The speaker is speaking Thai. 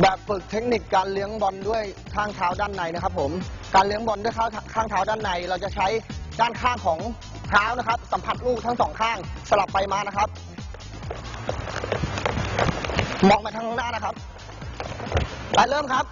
แบบฝึกเทคนิคการเลี้ยงบอลด้วยข้างเท้าด้านในนะครับ ผม การเลี้ยงบอลด้วยข้างข้างเท้าด้านใน เราจะใช้ด้านข้างของเท้านะครับ สัมผัสลูกทั้งสองข้างสลับไปมานะครับ มองมาทางหน้านะครับ ไปเริ่มครับ